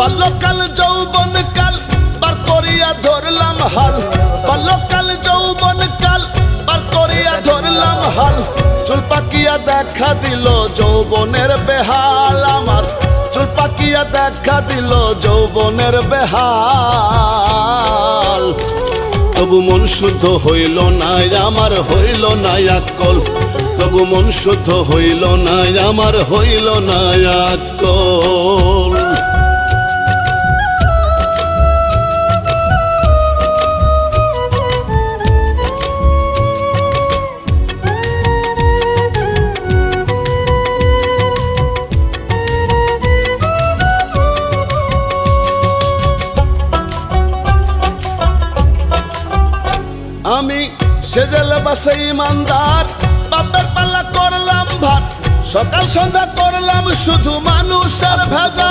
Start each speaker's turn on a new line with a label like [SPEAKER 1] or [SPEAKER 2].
[SPEAKER 1] বাল্যকাল যৌবন কাল বার করিয়া ধরলাম হাল। বাল্যকাল যৌবন কাল বার করিয়া ধরলাম হাল। চুল পাকিয়া দেখা দিল যৌবনের বেহাল আমার। চুল পাকিয়া দেখা দিল যৌবনের বেহাল। তবু মন শুদ্ধ হইল না আমার হইল না আকল। তবু মন শুদ্ধ হইল না আমার হইল না আকল। আমি সেজেল বাসে ইমানদার বাপের পাল্লা করলাম ভাত। সকাল সন্ধ্যা করলাম শুধু মানুষের ভেজা